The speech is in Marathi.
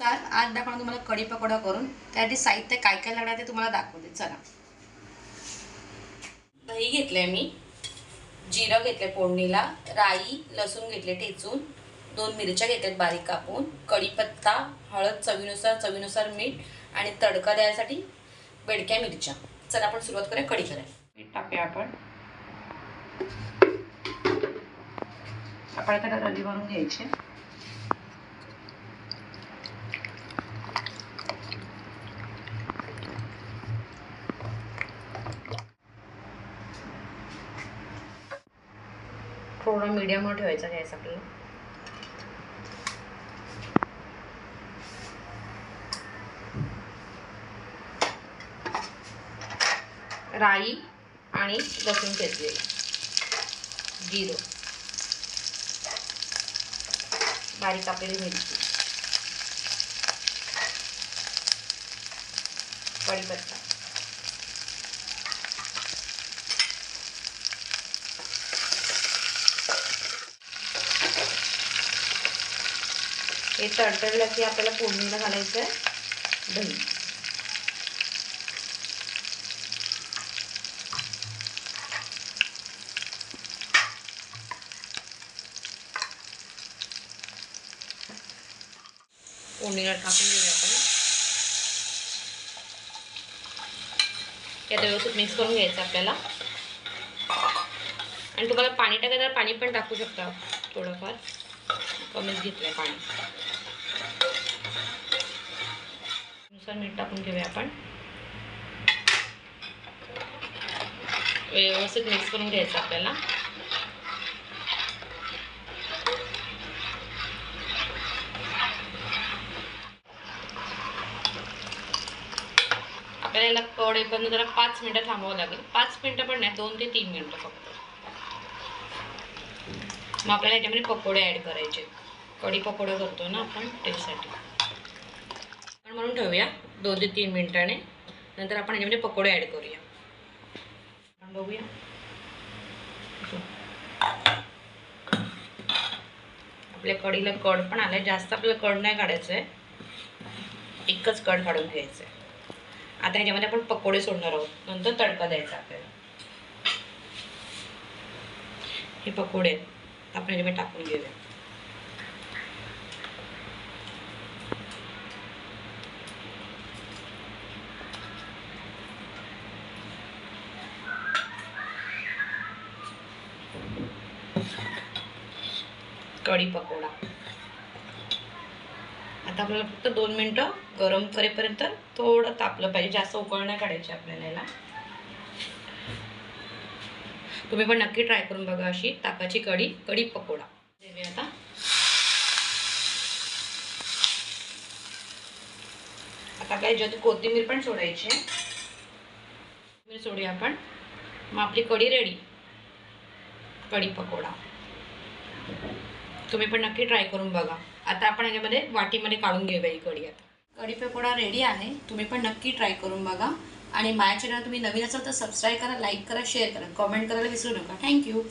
नमस्कार. आज दाखवणार तुम्हाला कढी पकोडा करून त्यासाठी साहित्य काय काय लागणार ते तुम्हाला दाखवते. चला. दही घेतलंय मी. जिरं घेतलंय फोडणीला. राई लसूण घेतले ठेचून. दोन मिरच्या घेतल्यात बारीक कापून. कढीपत्ता हळद चवीनुसार चवीनुसार मीठ आणि तडका द्यायसाठी बेडक्या मिरच्या. चला आपण सुरुवात करूया. कढी करायला मीठ टाकूया आपण. आपण आता रली बनवून घ्यायचे. थोडं मीडियमवर ठेवायचं गॅस आपल्याला राई आणि लसूण घेतले जिरो. बारीक कापलेली मिरची. कढीपत्ता. हे तडतडलं की आपल्याला फोडणीला घालायचं आहे. दही. फोडणीला टाकून घेऊया आपण. यात व्यवस्थित मिक्स करून घ्यायचं आपल्याला. आणि तुम्हाला पाणी टाकायचं पाणी पण टाकू शकता. थोडंफार. कमीच घेतलं आहे पाणी. नुसार मीठ टाकून घेऊया आपण. व्यवस्थित मिक्स करून घ्यायचं आपल्याला. आपल्याला याला कड जरा पाच मिनटं थांबावं लागेल. पाच मिनटं पण नाही दोन ते तीन मिनटं फक्त. मग आपल्याला याच्यामध्ये पकोडे ॲड करायचे. कढी पकोडा करतो ना आपण त्यासाठी म्हणून ठेवूया. दोन ते तीन मिनिटाने. नंतर आपण याच्यामध्ये पकोडे ॲड करूया. आपण बघूया. आपल्या कढीला कड पण आलाय. जास्त आपल्याला कड नाही काढायचं आहे एकच कड काढून घ्यायचं आहे आता ह्याच्यामध्ये आपण पकोडे सोडणार आहोत. नंतर तडका द्यायचा आपल्याला. हे पकोडे आहेत आपण ह्याच्यामध्ये टाकून घेऊया. कढी पकोडा. आता आपल्याला फक्त दोन मिनटं गरम करेपर्यंत थोडं तापलं पाहिजे. जास्त उकळ नाही काढायची आपल्याला याला. तुम्ही पण नक्की ट्राय करून बघा अशी ताकाची कढी कढी पकोडा. आता. आता काय ज्यात कोथिंबीर पण सोडायची आहे. कोथिंबीर सोडूया आपण. मग आपली कढी रेडी कढी पकोडा. तुम्ही पण नक्की ट्राय करून बघा. आता आपण याच्यामध्ये वाटीमध्ये काढून घेऊया ही कढी आता. कढी पकोडा रेडी आहे. तुम्ही पण नक्की ट्राय करून बघा. आणि माझ्या चॅनल तुम्ही नवीन असाल तर सबस्क्राईब करा लाईक करा शेअर करा. कमेंट करायला विसरू नका. थँक्यू